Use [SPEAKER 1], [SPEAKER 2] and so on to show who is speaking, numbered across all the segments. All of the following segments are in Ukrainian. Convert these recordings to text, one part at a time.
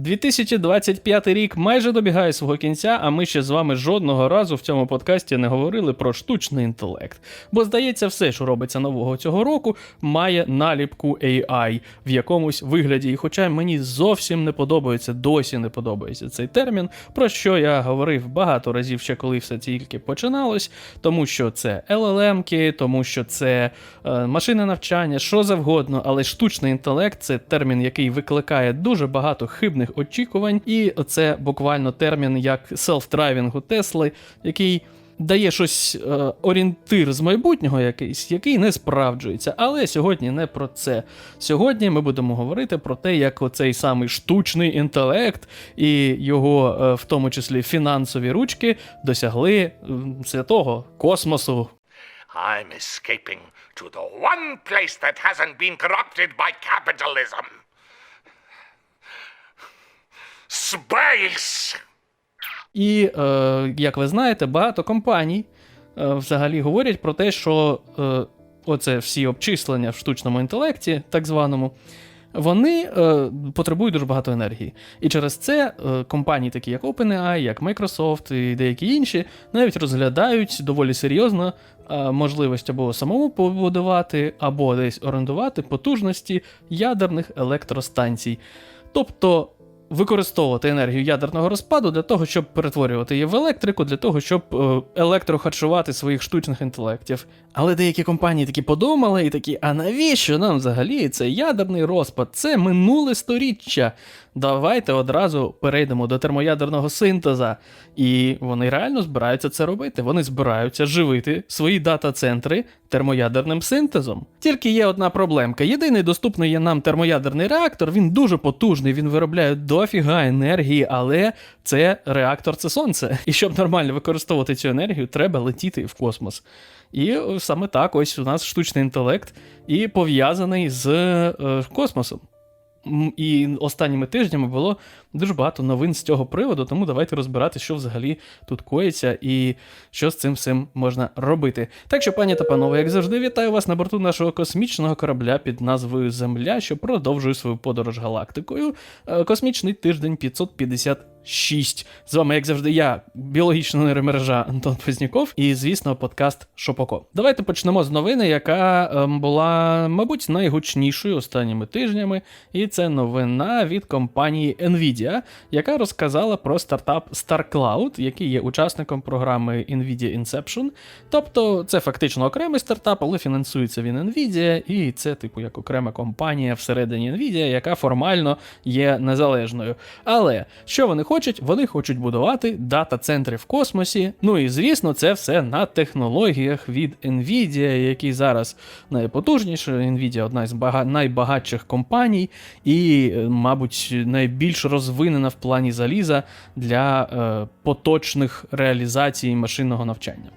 [SPEAKER 1] 2025 рік майже добігає свого кінця, а ми ще з вами жодного разу в цьому подкасті не говорили про штучний інтелект. Бо здається, все, що робиться нового цього року, має наліпку AI в якомусь вигляді. І хоча мені зовсім не подобається, досі не подобається цей термін, про що я говорив багато разів ще коли все тільки починалось, тому що це LLM-ки, тому що це е, машини навчання, що завгодно, але штучний інтелект це термін, який викликає дуже багато хибних очікувань, і це буквально термін як селф-драйвінгу Тесли, який. Дає щось е, орієнтир з майбутнього якийсь, який не справджується. Але сьогодні не про це. Сьогодні ми будемо говорити про те, як оцей самий штучний інтелект і його, е, в тому числі, фінансові ручки досягли святого космосу.
[SPEAKER 2] I'm escaping to the one place that hasn't been corrupted by capitalism. Space!
[SPEAKER 1] І, е, як ви знаєте, багато компаній е, взагалі говорять про те, що е, оце всі обчислення в штучному інтелекті, так званому, вони е, потребують дуже багато енергії. І через це е, компанії, такі як OpenAI, як Microsoft і деякі інші, навіть розглядають доволі серйозно е, можливість або самому побудувати, або десь орендувати потужності ядерних електростанцій. Тобто використовувати енергію ядерного розпаду для того, щоб перетворювати її в електрику, для того, щоб е, електрохарчувати своїх штучних інтелектів. Але деякі компанії такі подумали і такі: а навіщо нам взагалі цей ядерний розпад? Це минуле сторіччя. Давайте одразу перейдемо до термоядерного синтеза. І вони реально збираються це робити. Вони збираються живити свої дата-центри термоядерним синтезом. Тільки є одна проблемка. Єдиний доступний є нам термоядерний реактор, він дуже потужний, він виробляє дофіга енергії, але це реактор це сонце. І щоб нормально використовувати цю енергію, треба летіти в космос. І саме так, ось у нас штучний інтелект і пов'язаний з е, космосом. І останніми тижнями було дуже багато новин з цього приводу, тому давайте розбирати, що взагалі тут коїться і що з цим всім можна робити. Так що, пані та панове, як завжди, вітаю вас на борту нашого космічного корабля під назвою Земля, що продовжує свою подорож галактикою. Е, Космічний тиждень 556. З вами, як завжди, я, біологічна нейромережа Антон Позняков, і, звісно, подкаст Шопоко. Давайте почнемо з новини, яка ем, була, мабуть, найгучнішою останніми тижнями. І це новина від компанії Nvidia, яка розказала про стартап StarCloud, який є учасником програми Nvidia Inception. Тобто, це фактично окремий стартап, але фінансується він Nvidia, і це, типу, як окрема компанія всередині Nvidia, яка формально є незалежною. Але що вони хочуть? Вони хочуть будувати дата-центри в космосі. Ну і звісно, це все на технологіях від Nvidia, які зараз найпотужніші. Nvidia одна з бага- найбагатших компаній, і, е, мабуть, найбільш розвинена в плані заліза для е, поточних реалізацій машинного навчання.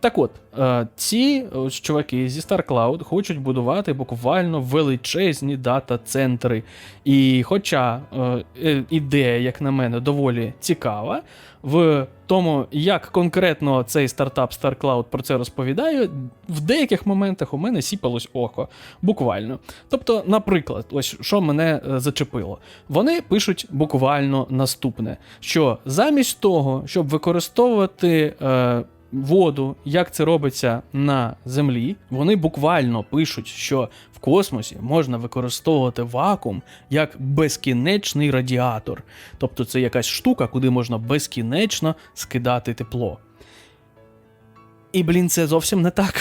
[SPEAKER 1] Так от, е, ці ось чуваки зі StarCloud хочуть будувати буквально величезні дата-центри. І хоча е, е, ідея, як на мене, доволі цікава, в тому, як конкретно цей стартап StarCloud про це розповідає, в деяких моментах у мене сіпалось око. Буквально. Тобто, наприклад, ось що мене е, зачепило. Вони пишуть буквально наступне: що замість того, щоб використовувати. Е, воду, як це робиться на землі, вони буквально пишуть, що в космосі можна використовувати вакуум як безкінечний радіатор. Тобто це якась штука, куди можна безкінечно скидати тепло. І, блін, це зовсім не так.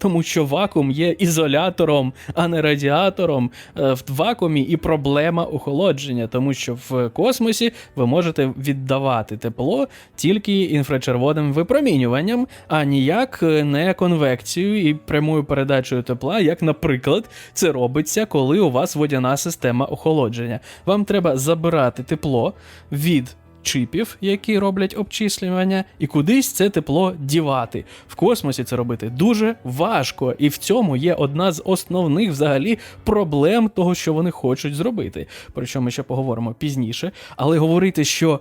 [SPEAKER 1] Тому що вакуум є ізолятором, а не радіатором. Е, В вакуумі і проблема охолодження, тому що в космосі ви можете віддавати тепло тільки інфрачервоним випромінюванням, а ніяк е, не конвекцією і прямою передачею тепла, як, наприклад, це робиться, коли у вас водяна система охолодження. Вам треба забирати тепло від чипів, які роблять обчислювання, і кудись це тепло дівати. В космосі це робити дуже важко, і в цьому є одна з основних взагалі проблем того, що вони хочуть зробити. Про що ми ще поговоримо пізніше. Але говорити, що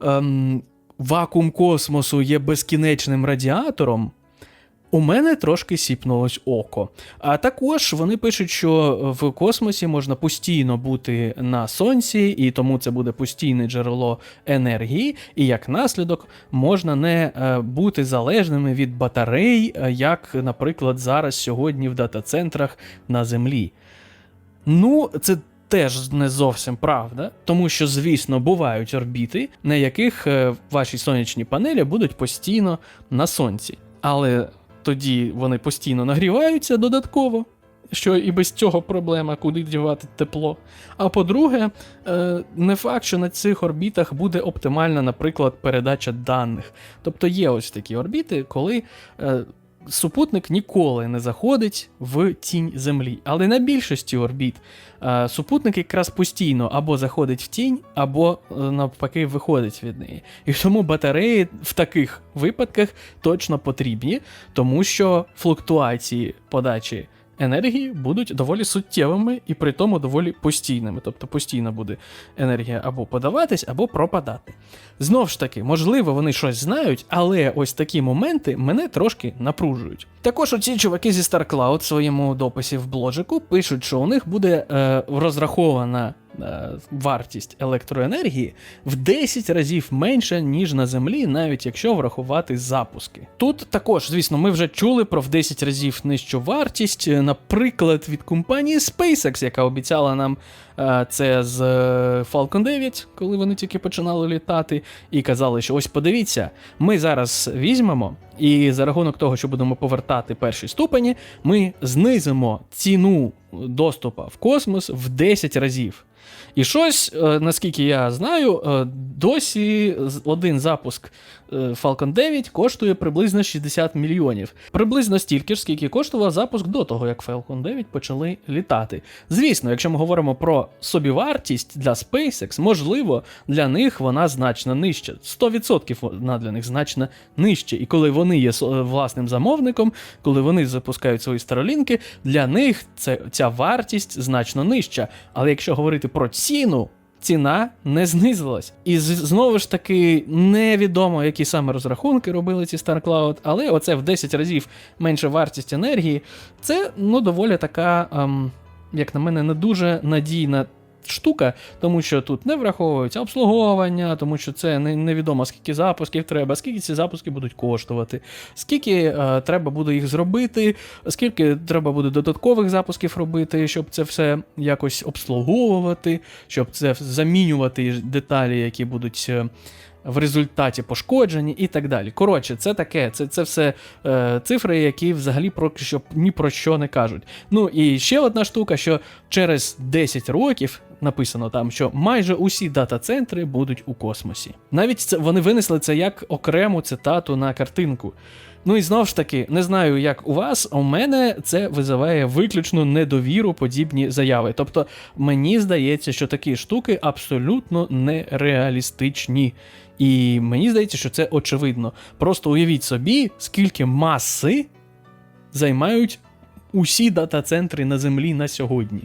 [SPEAKER 1] ем, вакуум космосу є безкінечним радіатором. У мене трошки сіпнулось око. А також вони пишуть, що в космосі можна постійно бути на сонці, і тому це буде постійне джерело енергії, і як наслідок можна не е, бути залежними від батарей, е, як, наприклад, зараз сьогодні в дата-центрах на Землі. Ну, це теж не зовсім правда, тому що, звісно, бувають орбіти, на яких е, ваші сонячні панелі будуть постійно на сонці. Але тоді вони постійно нагріваються додатково, що і без цього проблема, куди дівати тепло. А по-друге, е, не факт, що на цих орбітах буде оптимальна, наприклад, передача даних. Тобто є ось такі орбіти, коли. Супутник ніколи не заходить в тінь Землі, але на більшості орбіт е, супутник якраз постійно або заходить в тінь, або е, навпаки виходить від неї. І тому батареї в таких випадках точно потрібні, тому що флуктуації подачі енергії будуть доволі суттєвими і при тому доволі постійними. Тобто постійно буде енергія або подаватись, або пропадати. Знов ж таки, можливо, вони щось знають, але ось такі моменти мене трошки напружують. Також оці чуваки зі StarCloud в своєму дописі в бложику пишуть, що у них буде е, розрахована вартість електроенергії в 10 разів менша, ніж на землі, навіть якщо врахувати запуски. Тут також, звісно, ми вже чули про в 10 разів нижчу вартість, е, наприклад, від компанії SpaceX, яка обіцяла нам е, це з е, Falcon 9, коли вони тільки починали літати, і казали, що ось подивіться, ми зараз візьмемо, і за рахунок того, що будемо повертати перші ступені, ми знизимо ціну доступу в космос в 10 разів. І щось, е, наскільки я знаю, е, досі один запуск е, Falcon 9 коштує приблизно 60 мільйонів. Приблизно стільки ж, скільки коштував запуск до того, як Falcon 9 почали літати. Звісно, якщо ми говоримо про собівартість для SpaceX, можливо, для них вона значно нижча. 100% вона для них значно нижче. І коли вони є власним замовником, коли вони запускають свої старолінки, для них це, ця вартість значно нижча. Але якщо говорити про ціну, ціна не знизилась. І знову ж таки невідомо, які саме розрахунки робили ці StarCloud, але оце в 10 разів менша вартість енергії, це ну доволі така, ем, як на мене, не дуже надійна. Штука, тому що тут не враховується обслуговування, тому що це не, невідомо, скільки запусків треба, скільки ці запуски будуть коштувати, скільки е, треба буде їх зробити, скільки треба буде додаткових запусків робити, щоб це все якось обслуговувати, щоб це замінювати деталі, які будуть. е, В результаті пошкоджені і так далі. Коротше, це таке, це, це все е, цифри, які взагалі про що ні про що не кажуть. Ну і ще одна штука, що через 10 років написано там, що майже усі дата-центри будуть у космосі. Навіть це вони винесли це як окрему цитату на картинку. Ну і знову ж таки, не знаю, як у вас, у мене це визиває виключно недовіру подібні заяви. Тобто мені здається, що такі штуки абсолютно нереалістичні. І мені здається, що це очевидно. Просто уявіть собі, скільки маси займають усі дата-центри на землі на сьогодні.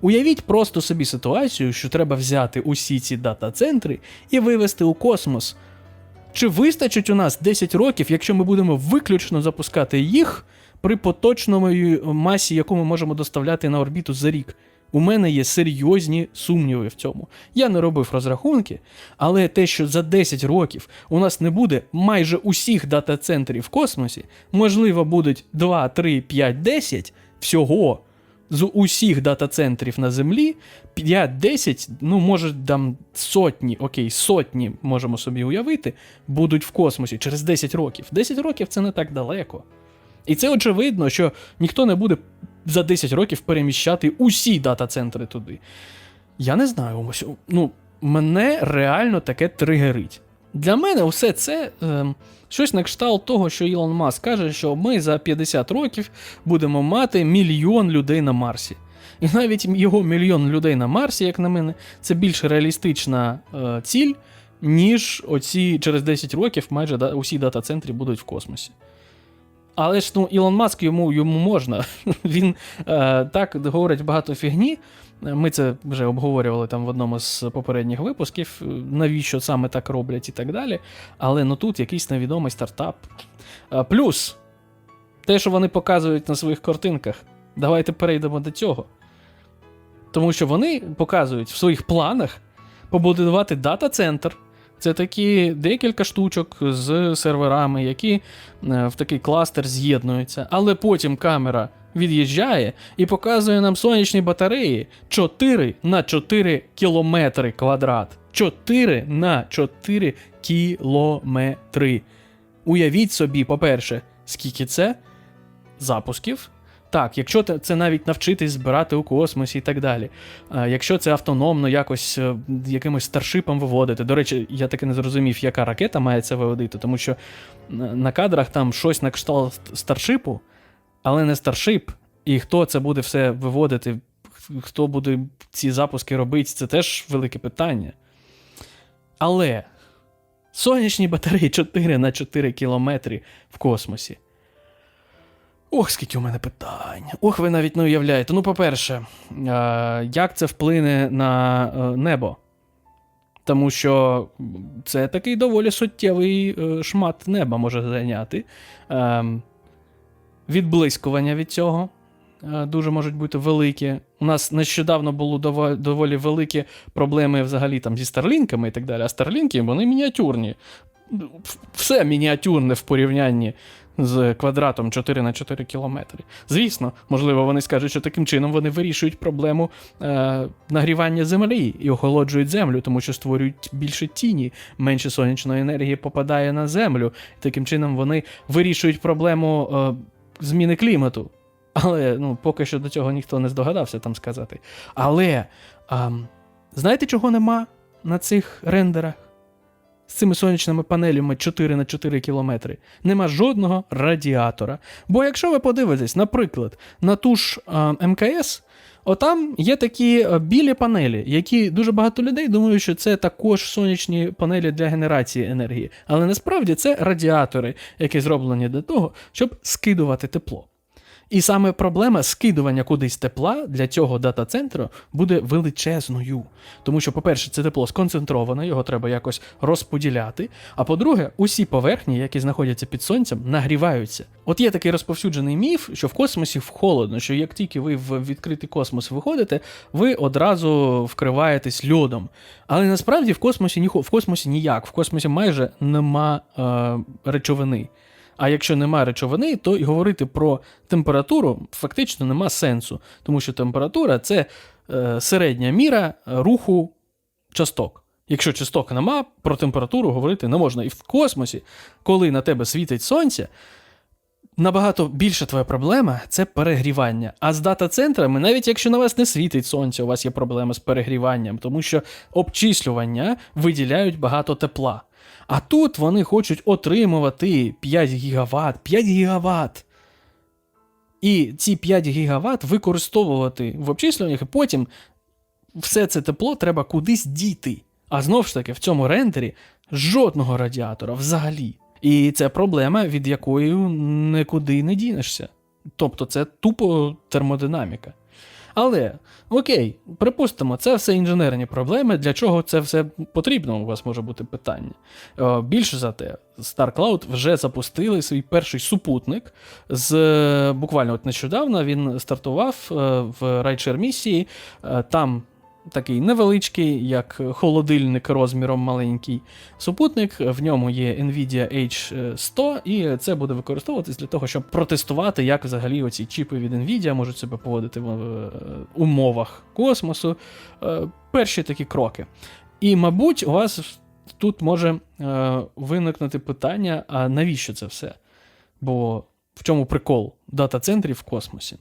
[SPEAKER 1] Уявіть просто собі ситуацію, що треба взяти усі ці дата-центри і вивести у космос. Чи вистачить у нас 10 років, якщо ми будемо виключно запускати їх при поточному масі, яку ми можемо доставляти на орбіту за рік? У мене є серйозні сумніви в цьому. Я не робив розрахунки, але те, що за 10 років у нас не буде майже усіх дата-центрів в космосі, можливо, будуть 2, 3, 5, 10 всього з усіх дата-центрів на Землі, 5-10, ну, може, там сотні, окей, сотні можемо собі уявити, будуть в космосі через 10 років. 10 років це не так далеко. І це очевидно, що ніхто не буде за 10 років переміщати усі дата-центри туди. Я не знаю, ось, ну, мене реально таке тригерить. Для мене все це е, щось на кшталт того, що Ілон Маск каже, що ми за 50 років будемо мати мільйон людей на Марсі. І навіть його мільйон людей на Марсі, як на мене, це більш реалістична е, ціль, ніж оці через 10 років майже да, усі дата-центри будуть в космосі. Але ж ну, Ілон Маск йому, йому можна. Він е, так говорить багато фігні. Ми це вже обговорювали там в одному з попередніх випусків, навіщо саме так роблять і так далі. Але ну тут якийсь невідомий стартап. Е, плюс те, що вони показують на своїх картинках. Давайте перейдемо до цього. Тому що вони показують в своїх планах побудувати дата-центр. Це такі декілька штучок з серверами, які е, в такий кластер з'єднуються. Але потім камера від'їжджає і показує нам сонячні батареї 4 на 4 кілометри квадрат. 4 на 4 кілометри. Уявіть собі, по-перше, скільки це запусків. Так, якщо це навіть навчитись збирати у космосі і так далі. Якщо це автономно якось е, якимось старшипом виводити. До речі, я таки не зрозумів, яка ракета має це виводити, тому що на на кадрах там щось на кшталт старшипу, але не старшип. І хто це буде все виводити, хто буде ці запуски робити, це теж велике питання. Але сонячні батареї 4 на 4 кілометри в космосі. Ох, скільки у мене питань. Ох, ви навіть не уявляєте. Ну, по-перше, е, як це вплине на е, небо? Тому що це такий доволі суттєвий е, шмат неба може зайняти. Ем, відблискування від цього дуже можуть бути великі. У нас нещодавно були доволі великі проблеми взагалі там зі старлінками і так далі. А старлінки вони мініатюрні. Все мініатюрне в порівнянні з квадратом 4 на 4 кілометри. Звісно, можливо, вони скажуть, що таким чином вони вирішують проблему е, нагрівання землі і охолоджують землю, тому що створюють більше тіні, менше сонячної енергії попадає на землю. Таким чином вони вирішують проблему е, зміни клімату. Але ну, поки що до цього ніхто не здогадався там сказати. Але а, знаєте, чого нема на цих рендерах? З цими сонячними панелями 4 на 4 кілометри. Нема жодного радіатора. Бо якщо ви подивитесь, наприклад, на ту ж а, МКС, отам є такі білі панелі, які дуже багато людей думають, що це також сонячні панелі для генерації енергії. Але насправді це радіатори, які зроблені для того, щоб скидувати тепло. І саме проблема скидування кудись тепла для цього дата-центру буде величезною. Тому що, по-перше, це тепло сконцентроване, його треба якось розподіляти. А по-друге, усі поверхні, які знаходяться під сонцем, нагріваються. От є такий розповсюджений міф, що в космосі холодно, що як тільки ви в відкритий космос виходите, ви одразу вкриваєтесь льодом. Але насправді в космосі ні, в космосі ніяк, в космосі майже нема е, речовини. А якщо немає речовини, то і говорити про температуру фактично нема сенсу, тому що температура це е, середня міра руху часток. Якщо часток нема, про температуру говорити не можна. І в космосі, коли на тебе світить сонце, набагато більша твоя проблема це перегрівання. А з дата-центрами, навіть якщо на вас не світить сонце, у вас є проблеми з перегріванням, тому що обчислювання виділяють багато тепла. А тут вони хочуть отримувати 5 гігават, 5 гігават. І ці 5 гігават використовувати в обчислюваннях, і потім все це тепло треба кудись діти. А знов ж таки, в цьому рендері жодного радіатора взагалі. І це проблема, від якої нікуди не дінешся. Тобто це тупо термодинаміка. Але окей, припустимо, це все інженерні проблеми. Для чого це все потрібно? У вас може бути питання. Е, Більше за те, StarCloud вже запустили свій перший супутник. З е, буквально от нещодавно він стартував е, в райчер місії. Там такий невеличкий, як холодильник розміром маленький супутник. В ньому є Nvidia H100, і це буде використовуватись для того, щоб протестувати, як взагалі оці чіпи від Nvidia можуть себе поводити в е, умовах космосу. Е, Перші такі кроки. І, мабуть, у вас тут може е, виникнути питання: а навіщо це все? Бо в чому прикол дата-центрів в космосі?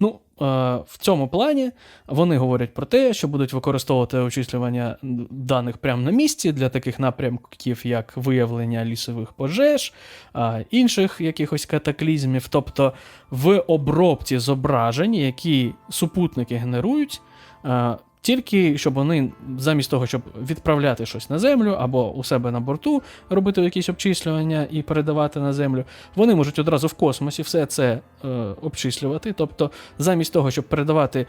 [SPEAKER 1] Ну, е, в цьому плані вони говорять про те, що будуть використовувати очислювання даних прямо на місці для таких напрямків, як виявлення лісових пожеж, інших якихось катаклізмів. Тобто в обробці зображень, які супутники генерують, е, тільки щоб вони замість того, щоб відправляти щось на землю або у себе на борту робити якісь обчислювання і передавати на землю, вони можуть одразу в космосі все це е, обчислювати. Тобто, замість того, щоб передавати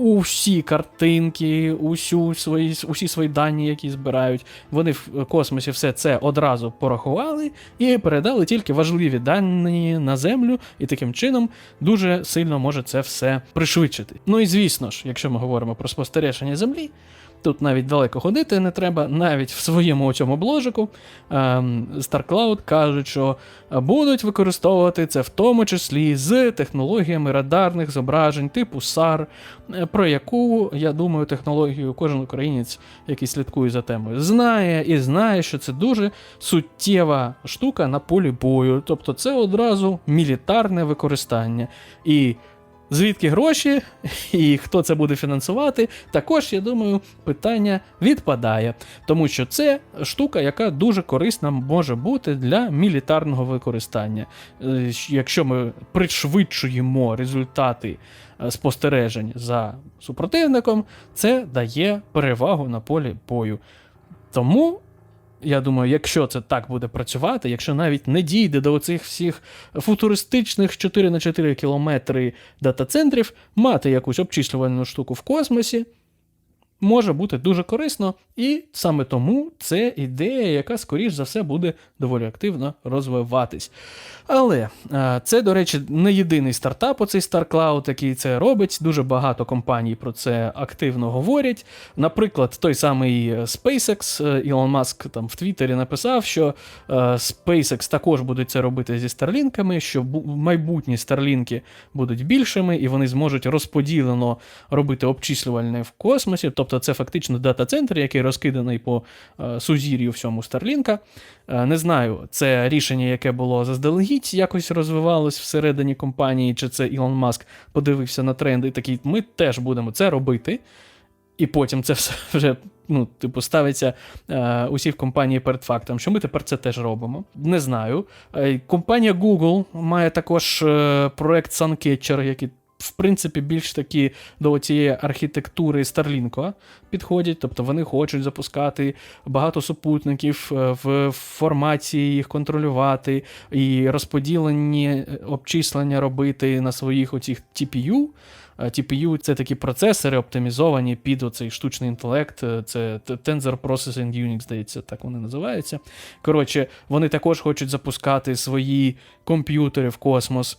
[SPEAKER 1] усі картинки, усю свої, усі свої дані, які збирають. Вони в космосі все це одразу порахували і передали тільки важливі дані на землю, і таким чином дуже сильно може це все пришвидшити. Ну і звісно ж, якщо ми говоримо про спостереження Землі. Тут навіть далеко ходити не треба, навіть в своєму цьому бложику ем, StarCloud кажуть, що будуть використовувати це в тому числі з технологіями радарних зображень типу SAR, е, про яку, я думаю, технологію кожен українець, який слідкує за темою, знає і знає, що це дуже суттєва штука на полі бою. Тобто це одразу мілітарне використання. І Звідки гроші і хто це буде фінансувати, також, я думаю, питання відпадає. Тому що це штука, яка дуже корисна може бути для мілітарного використання. Е, Якщо ми пришвидшуємо результати е, спостережень за супротивником, це дає перевагу на полі бою. Тому я думаю, якщо це так буде працювати, якщо навіть не дійде до оцих всіх футуристичних 4 на 4 кілометри дата-центрів, мати якусь обчислювальну штуку в космосі може бути дуже корисно, і саме тому це ідея, яка, скоріш за все, буде доволі активно розвиватись. Але е, це, до речі, не єдиний стартап, оцей StarCloud, який це робить. Дуже багато компаній про це активно говорять. Наприклад, той самий SpaceX, е, Ілон Маск там в Твіттері написав, що е, SpaceX також буде це робити зі старлінками, що майбутні старлінки будуть більшими, і вони зможуть розподілено робити обчислювальне в космосі. Тобто це фактично дата-центр, який розкиданий по е, сузір'ю всьому Старлінка. Е, Не знаю, це рішення, яке було заздалегідь, якось розвивалось всередині компанії, чи це Ілон Маск подивився на тренди і такий, ми теж будемо це робити. І потім це все вже ну, типу, ставиться е, усі в компанії перед фактом, що ми тепер це теж робимо. Не знаю. Е, компанія Google має також е, проект SunCatcher, який. В принципі, більш такі до цієї архітектури Starlink підходять, тобто вони хочуть запускати багато супутників е, в формації їх контролювати і розподілені е, обчислення робити на своїх оцих TPU. Е, TPU це такі процесори, оптимізовані під оцей штучний інтелект. е, Це Tensor Processing Unit, здається, так вони називаються. Коротше, вони також хочуть запускати свої комп'ютери в космос.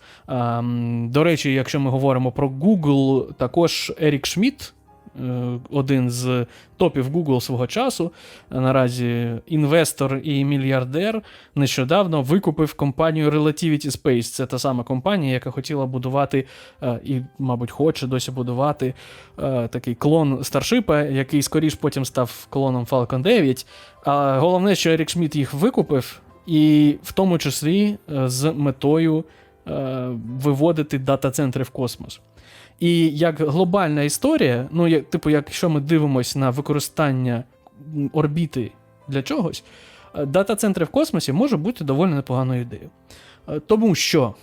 [SPEAKER 1] До речі, якщо ми говоримо про Google, також Ерік Шмідт. Е, Один з топів Google свого часу, наразі інвестор і мільярдер, нещодавно викупив компанію Relativity Space. Це та сама компанія, яка хотіла будувати е, і, мабуть, хоче досі будувати е, такий клон Старшипа, який скоріш потім став клоном Falcon 9. А головне, що Ерік Шмідт їх викупив, і в тому числі з метою виводити дата-центри в космос. І як глобальна історія, ну, як, типу, якщо ми дивимося на використання орбіти для чогось, е, дата-центри в космосі може бути доволі непоганою ідеєю. Е, Тому що.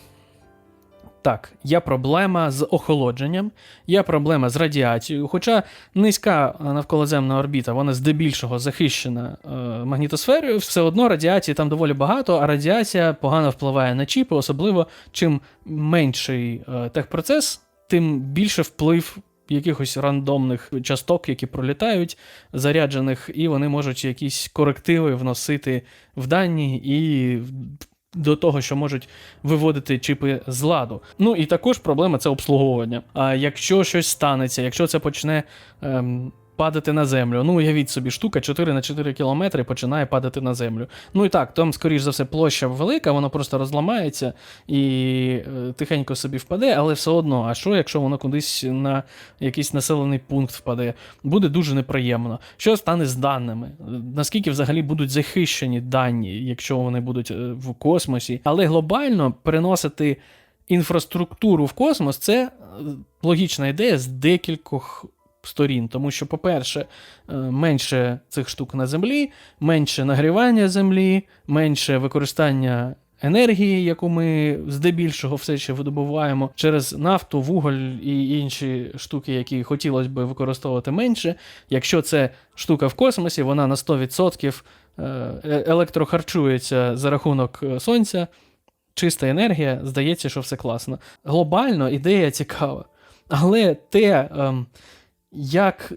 [SPEAKER 1] Так, є проблема з охолодженням, є проблема з радіацією. Хоча низька е, навколоземна орбіта, вона здебільшого захищена магнітосферою, все одно радіації там доволі багато, а радіація погано впливає на чіпи, особливо чим менший техпроцес, тим більше вплив якихось рандомних часток, які пролітають, заряджених, і вони можуть якісь корективи вносити в дані і до того, що можуть виводити чіпи з ладу. Ну і також проблема це обслуговування. А якщо щось станеться, якщо це почне. Ем, Падати на землю. Ну, уявіть собі, штука 4 на 4 кілометри починає падати на землю. Ну і так, там, скоріш за все, площа велика, воно просто розламається і е, тихенько собі впаде, але все одно, а що, якщо воно кудись на якийсь населений пункт впаде? Буде дуже неприємно. Що стане з даними? Наскільки взагалі будуть захищені дані, якщо вони будуть е, в космосі? Але глобально переносити інфраструктуру в космос це е, логічна ідея з декількох сторін. Тому що, по-перше, е, менше цих штук на землі, менше нагрівання землі, менше використання. Енергії, яку ми здебільшого все ще видобуваємо через нафту, вуголь і інші штуки, які хотілося б використовувати менше. Якщо це штука в космосі, вона на 100% е, електрохарчується за рахунок е, сонця, чиста енергія, здається, що все класно. Глобально ідея цікава. Але те, ем, як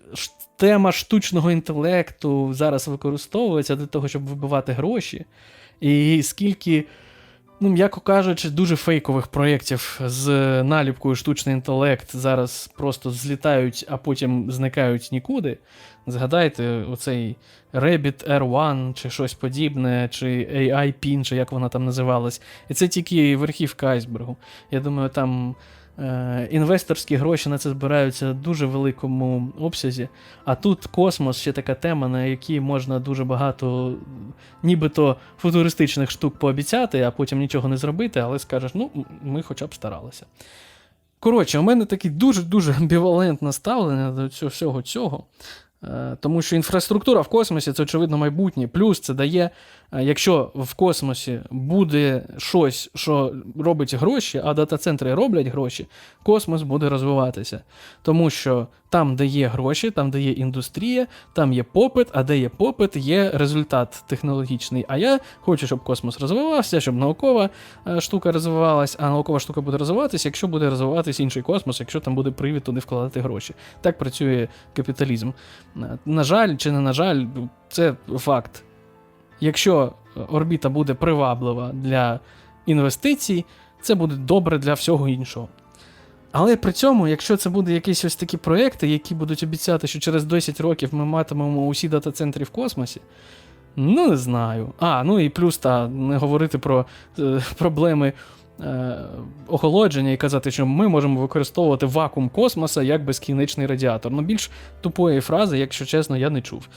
[SPEAKER 1] тема штучного інтелекту зараз використовується для того, щоб вибивати гроші, і скільки, ну, м'яко кажучи, дуже фейкових проєктів з наліпкою штучний інтелект зараз просто злітають, а потім зникають нікуди. Згадайте, оцей Rabbit R1 чи щось подібне, чи AI PIN, чи як вона там називалась. І це тільки верхівка айсбергу. Я думаю, там інвесторські гроші на це збираються в дуже великому обсязі. А тут космос ще така тема, на якій можна дуже багато нібито футуристичних штук пообіцяти, а потім нічого не зробити, але скажеш, ну, ми хоча б старалися. Коротше, у мене таке дуже-дуже амбівалентне ставлення до всього цього. Е, Тому що інфраструктура в космосі це очевидно майбутнє. Плюс це дає, е, якщо в космосі буде щось, що робить гроші, а дата-центри роблять гроші, космос буде розвиватися. Тому що там, де є гроші, там, де є індустрія, там є попит, а де є попит, є результат технологічний. А я хочу, щоб космос розвивався, щоб наукова е, штука розвивалась, а наукова штука буде розвиватися, якщо буде розвиватись інший космос, якщо там буде привід туди вкладати гроші. Так працює капіталізм. Е, На жаль, чи не на жаль, це факт. Якщо орбіта буде приваблива для інвестицій, це буде добре для всього іншого. Але при цьому, якщо це буде якісь ось такі проекти, які будуть обіцяти, що через 10 років ми матимемо усі дата-центри в космосі, ну не знаю. А, ну і плюс та не говорити про е, проблеми е, охолодження і казати, що ми можемо використовувати вакуум космоса як безкінечний радіатор. Ну, більш тупої фрази, якщо чесно, я не чув.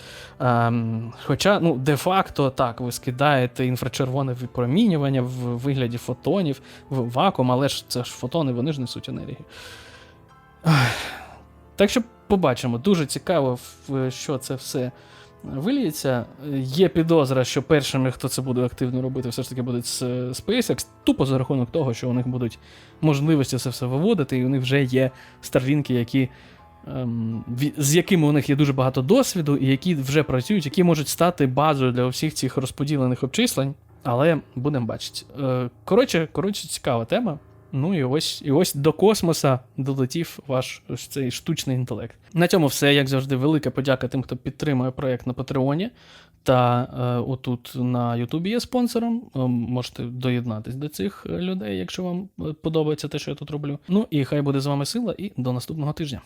[SPEAKER 1] Ем, хоча, ну, де-факто так, ви скидаєте інфрачервоне випромінювання в вигляді фотонів в вакуум, але ж це ж фотони, вони ж несуть енергію. Так що побачимо. Дуже цікаво, що це все виліється. Є підозра, що першими, хто це буде активно робити, все ж таки буде SpaceX, тупо за рахунок того, що у них будуть можливості це все виводити, і у них вже є старлінки, які. ем, З якими у них є дуже багато досвіду, і які вже працюють, які можуть стати базою для всіх цих розподілених обчислень. Але будемо бачити. Е, Коротше, коротше, цікава тема. Ну і ось, і ось до космоса долетів ваш ось цей штучний інтелект. На цьому все, як завжди, велика подяка тим, хто підтримує проект на Патреоні. Та е, отут на Ютубі є спонсором. Е, можете доєднатись до цих людей, якщо вам е, подобається те, що я тут роблю. Ну і хай буде з вами сила, і до наступного тижня.